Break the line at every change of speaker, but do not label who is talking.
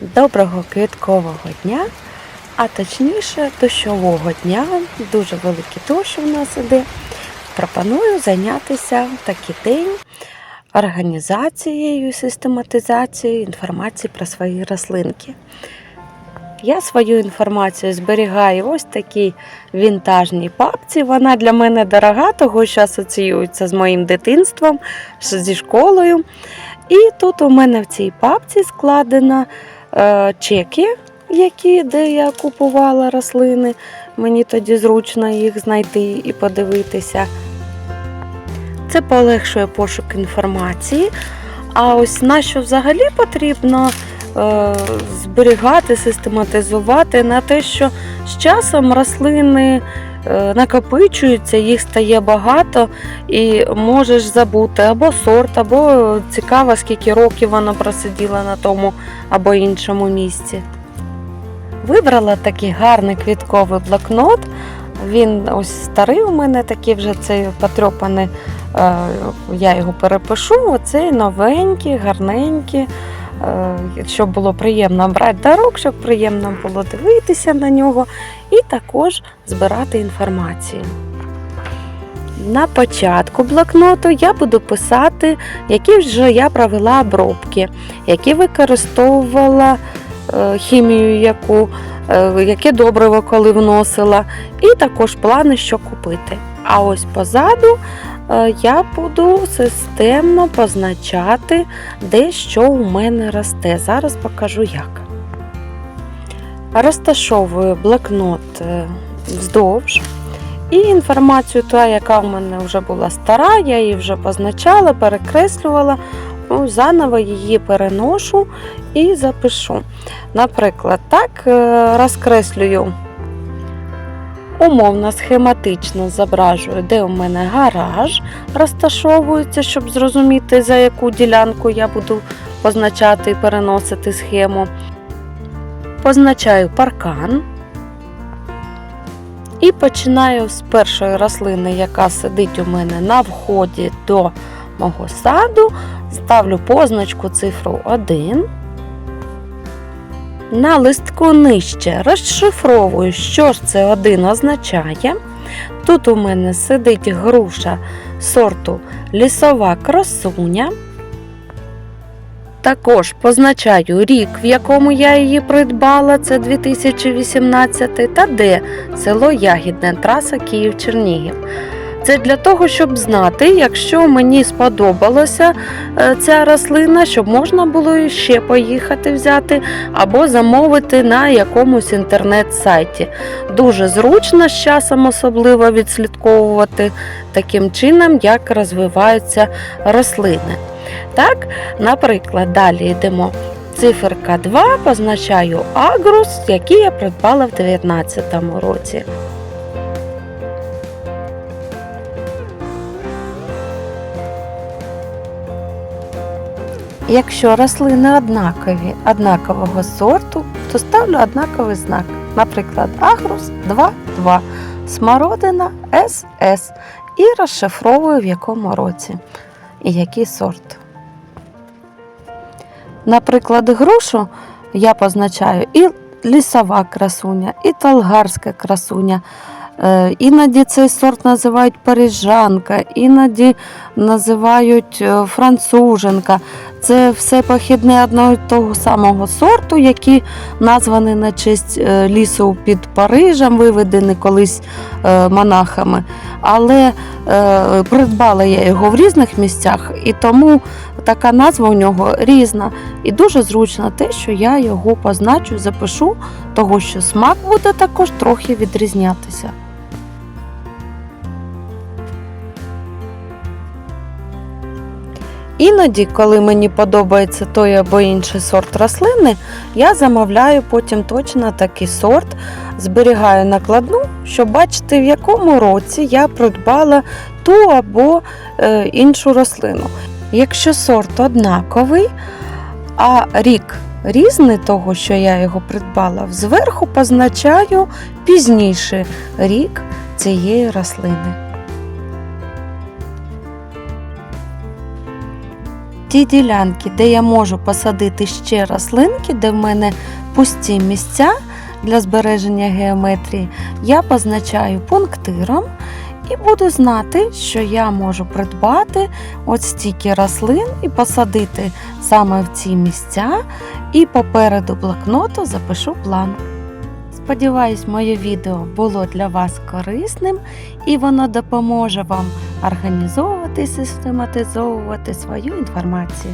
Доброго квіткового дня, а точніше дощового дня. Дуже великий дощ у нас іде. Пропоную зайнятися в такий день організацією, систематизацією інформації про свої рослинки. Я свою інформацію зберігаю ось такій вінтажній папці. Вона для мене дорога, того що асоціюється з моїм дитинством, зі школою. І тут у мене в цій папці складено е, чеки, які, де я купувала рослини. Мені тоді зручно їх знайти і подивитися. Це полегшує пошук інформації. А ось на що взагалі потрібно е, зберігати, систематизувати на те, що з часом рослини е, накопичуються, їх стає багато, і можеш забути або сорт, або цікаво, скільки років вона просиділа на тому або іншому місці. Вибрала такий гарний квітковий блокнот. Він ось старий у мене такий вже цей потрьопаний. е, Я його перепишу. Оцей новенький, гарненький. Е, Щоб було приємно брати до рук, щоб приємно було дивитися на нього і також збирати інформацію. На початку блокноту я буду писати, які вже я провела обробки, які використовувала е, хімію, яку, е, яке добриво коли вносила, і також плани, що купити. А ось позаду я буду системно позначати, де що у мене росте. Зараз покажу як. Розташовую блокнот е, вздовж. І інформацію, та, яка в мене вже була стара, я її вже позначала, перекреслювала, ну, заново її переношу і запишу. Наприклад, так е, розкреслюю умовно схематично зображую, де у мене гараж розташовується, щоб зрозуміти, за яку ділянку я буду позначати і переносити схему. Позначаю паркан. І починаю з першої рослини, яка сидить у мене на вході до мого саду. Ставлю позначку цифру 1. На листку нижче розшифровую, що ж це 1 означає. Тут у мене сидить груша сорту лісова красуня. Також позначаю рік, в якому я її придбала, це 2018, та де село Ягідне, траса Київ-Чернігів. Це для того, щоб знати, якщо мені сподобалася е, ця рослина, щоб можна було ще поїхати взяти або замовити на якомусь інтернет-сайті. Дуже зручно з часом особливо відслідковувати таким чином, як розвиваються рослини. Так, наприклад, далі йдемо. Циферка 2 позначаю агрус, який я придбала в 2019 році. Якщо рослини однакові, однакового сорту, то ставлю однаковий знак. Наприклад, агрус 2,2, смородина СС і розшифровую в якому році і який сорт. Наприклад, грушу я позначаю і лісова красуня, і талгарська красуня. Е, Іноді цей сорт називають парижанка, іноді називають е, француженка. Це все похідне одного того самого сорту, які названі на честь е, лісу під Парижем, виведені колись монахами. Але придбала я його в різних місцях, і тому така назва у нього різна. І дуже зручно те, що я його позначу, запишу, того що смак буде також трохи відрізнятися. Іноді, коли мені подобається той або інший сорт рослини, я замовляю потім точно такий сорт, зберігаю накладну, щоб бачити, в якому році я придбала ту або е, іншу рослину. Якщо сорт однаковий, а рік різний того, що я його придбала, зверху позначаю пізніший рік цієї рослини. ті ділянки, де я можу посадити ще рослинки, де в мене пусті місця для збереження геометрії, я позначаю пунктиром і буду знати, що я можу придбати от стільки рослин і посадити саме в ці місця, і попереду блокноту запишу план. Сподіваюсь, моє відео було для вас корисним і воно допоможе вам організовувати, систематизовувати свою інформацію.